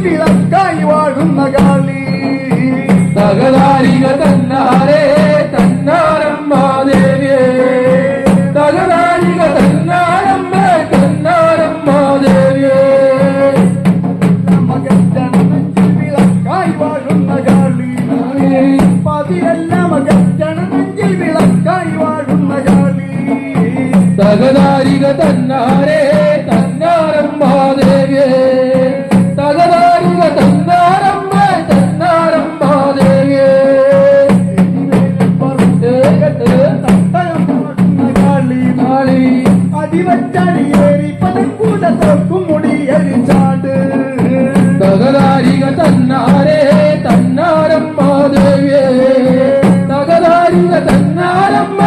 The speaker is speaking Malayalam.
വിളക്കായി വാഴുന്ന കാളി. തകതാരിക തന്നാരേ തന്നാരമ്മ ദേവിയേ. തകതാരിക തന്നാരമ്മ തന്നാരമ്മ ദേവിയേ. മകന്റെ വിളക്കായി വാഴുന്ന കാളി. പതിരെല്ലാം അകറ്റണമെങ്കിൽ വിളക്കായി വാഴുന്ന കാളി. തകതാരിക തന്നാരേ അടിവച്ചടിയേറി പതക്കൂട തോക്കും മുടിയരിച്ചാട് തകതാരിക തന്നാരേ തന്നാരമ്മ ദേവിയേ തകതാരിക തന്നാരമ്മ